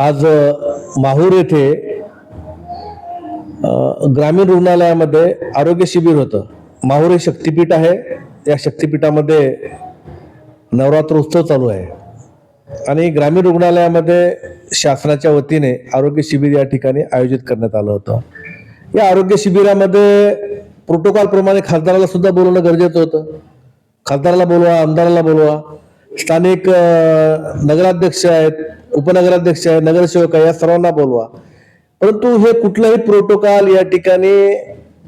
आज माहूर येथे ग्रामीण रुग्णालयामध्ये आरोग्य शिबिर होतं. माहूर हे शक्तिपीठ आहे. या शक्तिपीठामध्ये नवरात्र उत्सव चालू आहे. आणि ग्रामीण रुग्णालयामध्ये शासनाच्या वतीने आरोग्य शिबिर या ठिकाणी आयोजित करण्यात आलं होतं. या आरोग्य शिबिरामध्ये प्रोटोकॉल प्रमाणे खासदाराला सुद्धा बोलवणं गरजेचं होतं. खासदाराला बोलवा आमदाराला बोलवा. स्थानिक नगराध्यक्ष आहेत उपनगराध्यक्ष आहेत नगरसेवक आहे या सर्वांना बोलवा. परंतु हे कुठलाही प्रोटोकॉल या ठिकाणी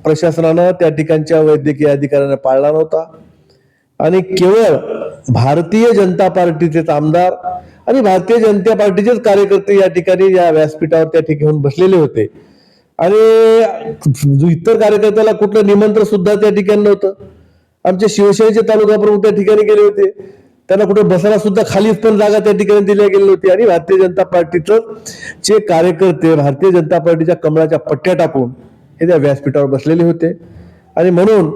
प्रशासनानं त्या ठिकाणच्या वैद्यकीय अधिकाऱ्यानं पाळला नव्हता. आणि केवळ भारतीय जनता पार्टीचेच आमदार आणि भारतीय जनता पार्टीचेच कार्यकर्ते या ठिकाणी या व्यासपीठावर त्या ठिकाणी बसलेले होते. आणि इतर कार्यकर्त्याला कुठलं निमंत्रण सुद्धा त्या ठिकाणी नव्हतं. आमचे शिवसेनेचे तालुका प्रमुख त्या ठिकाणी गेले होते. त्यांना कुठे बसायला सुद्धा खाली पण जागा त्या ठिकाणी दिल्या गेली होती आणि भारतीय जनता पार्टीचं जे कार्यकर्ते भारतीय जनता पार्टीच्या कमळाच्या पट्ट्या टाकून हे त्या व्यासपीठावर बसलेले होते. आणि म्हणून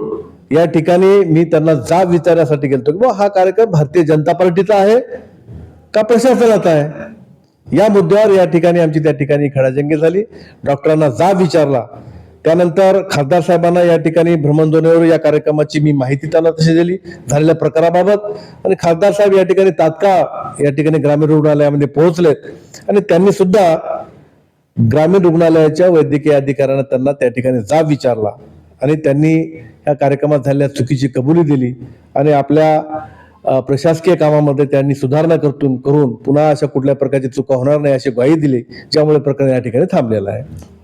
या ठिकाणी मी त्यांना जाब विचारण्यासाठी गेलो की बुवा हा कार्यक्रम भारतीय जनता पार्टीचा आहे का प्रशासनाचा आहे? या मुद्द्यावर या ठिकाणी आमची त्या ठिकाणी खडाजंगी झाली. डॉक्टरांना जाब विचारला. त्यानंतर खासदार साहेबांना या ठिकाणी भ्रमणध्वनीवर या कार्यक्रमाची मी माहिती त्यांना तशी दिली झालेल्या प्रकाराबाबत. आणि खासदार साहेब या ठिकाणी तात्काळ या ठिकाणी ग्रामीण रुग्णालयामध्ये पोहोचलेत. आणि त्यांनी सुद्धा ग्रामीण रुग्णालयाच्या वैद्यकीय अधिकाऱ्यांना त्यांना त्या ठिकाणी जाब विचारला. आणि त्यांनी या कार्यक्रमात झालेल्या चुकीची कबुली दिली. आणि आपल्या प्रशासकीय कामामध्ये त्यांनी सुधारणा करतून करून पुन्हा अशा कुठल्या प्रकारची चुका होणार नाही अशी ग्वाही दिली ज्यामुळे प्रकरण या ठिकाणी थांबलेलं आहे.